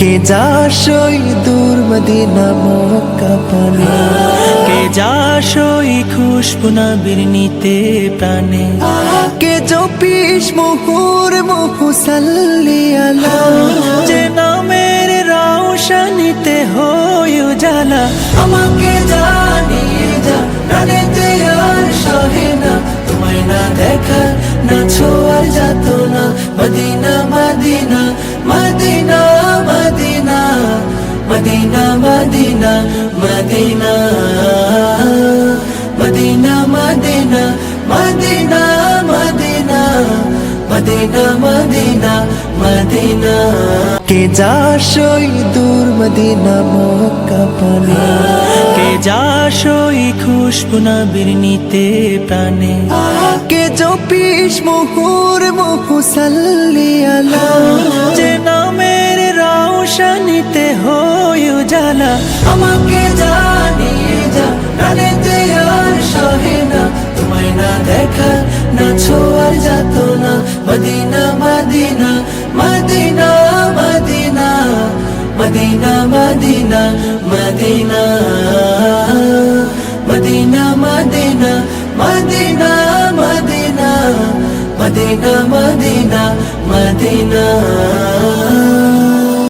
কে যা সই দূর মদিনা মক্কা পানে? কে যা সই খুশবু নবীর নিতে প্রাণে? কে জপিস মুহুর মুহু সাল্লি আলা? যে নামের রৌশনীতে হই উজালা। আমাকে জানিয়ে যা, প্রাণেতে আর সহে না। তোমায় না দেখা, না ছোঁয়ার যাত না Medina Medina Medina Medina Medina Medina Medina Medina Medina Medina Medina Medina. কে যা সই দূর মদিনা, মক্কা পানে? কে যা সই খুশবু নবীর নিতে প্রাণে? কে জপিস মুহুর মুহু সাল্লি আলা? উজালা আমাকে জানিয়ে যা প্রাণেতে আর সহে না তোমায় না দেখা না ছোঁয়ার যাত না Medina Medina Medina Medina Medina Medina Medina Medina Medina Medina Medina Medina Medina Medina